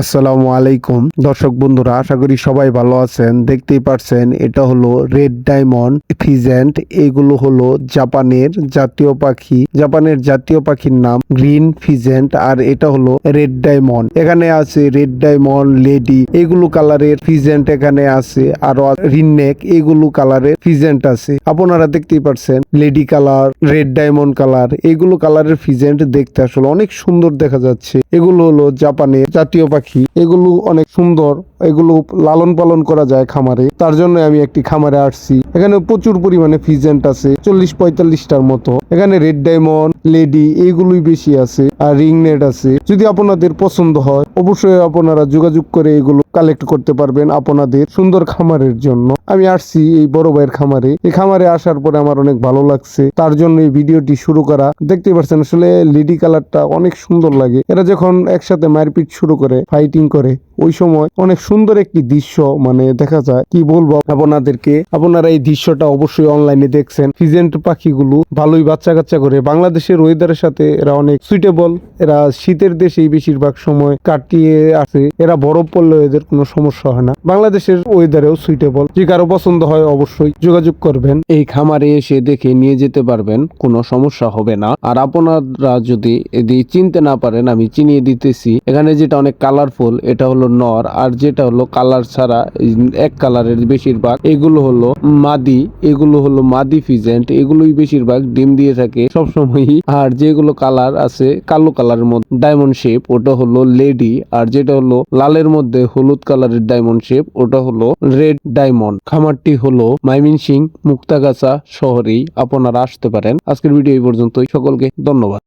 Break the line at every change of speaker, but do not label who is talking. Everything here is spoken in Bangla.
আসসালামু আলাইকুম। দর্শক বন্ধুরা, আশা করি সবাই ভালো আছেন। দেখতেই পারছেন, এটা হলো রেড ডায়মন্ড ফিজেন্ট। এগুলো হলো জাপানের জাতীয় পাখি। জাপানের জাতীয় পাখির নাম গ্রিন ফিজেন্ট, আর এটা হলো রেড ডায়মন্ড। এখানে আছে রেড ডায়মন্ড লেডি। এগুলো কালারের ফিজেন্ট এখানে আছে। আর রিননেক এগুলো কালারের ফিজেন্ট আছে। আপনারা দেখতেই পারছেন, lady colour, red diamond colour. এগুলো কালারের ফিজেন্ট দেখতে আসলে অনেক সুন্দর দেখা যাচ্ছে। এগুলো হলো জাপানের জাতীয় পাখি। এগুলো অনেক সুন্দর, এগুলো লালন পালন করা যায় খামারে। তার জন্য আমি একটি খামারে আসছি। এখানে প্রচুর পরিমাণে ফিজেন্ট আছে, চল্লিশ পঁয়তাল্লিশটার মতো। এখানে রেড ডায়মন্ড, লেডি এইগুলোই বেশি আছে, আর রিং নেট আছে। যদি আপনাদের পছন্দ হয়, অবশ্যই আপনারা যোগাযোগ করে এগুলো কালেক্ট করতে পারবেন আপনাদের সুন্দর খামারের জন্য। আমি আসছি এই বড় ভাইয়ের খামারে। এই খামারে আসার পরে আমার অনেক ভালো লাগছে। তার জন্য এই ভিডিওটি শুরু করা। দেখতে পাচ্ছেন আসলে লেডি কালারটা অনেক সুন্দর লাগে। এরা যখন একসাথে মারপিট শুরু করে ফাইটিং করে ওই সময় অনেক সুন্দর একটি দৃশ্য মানে দেখা যায়, কি বলব আপনাদেরকে, আপনারা এই দৃশ্যটা অবশ্যই অনলাইনে দেখছেন। ফিজেন্ট পাখিগুলো ভালোই বাচ্চা কাচ্চা করে। বাংলাদেশের ওয়েদারের সাথে এরা অনেক সুইটেবল এরা শীতের দেশেই বেশিরভাগ সময় কাটিয়ে আসে। এরা বরফ পড়লে এদের কোনো সমস্যা হয় না। বাংলাদেশের ওয়েদারেও সুইটেবল যে কারও পছন্দ হয় অবশ্যই যোগাযোগ করবেন। এই খামারে এসে দেখে নিয়ে যেতে পারবেন, কোনো সমস্যা হবে না। আর আপনারা যদি এদি চিনতে না পারেন, আমি চিনিয়ে দিতেছি। এখানে যেটা অনেক কালারফুল এটা হলো নর, আর যেটা হলো কালার ছাড়া এক কালারের বেশিরভাগ, এগুলো হলো মাদি, এগুলো হলো মাদি ফিজেন্ট, এগুলোই বেশিরভাগ ডিম দিয়ে থাকে সবসময়ই। আর যেগুলো কালার আছে কালো কালারের মধ্যে, ডায়মন্ড শেপ, ওটা হলো লেডি, আর যেটা হলো লালের মধ্যে হলুদ কালারের ডায়মন্ড শেপ, ওটা হলো রেড ডায়মন্ড। খামারটি হলো মাইমিন সিং, মুক্তাগাছা শহরেই, আপনারা আসতে পারেন। আজকের ভিডিও এই পর্যন্তই, সকলকে ধন্যবাদ।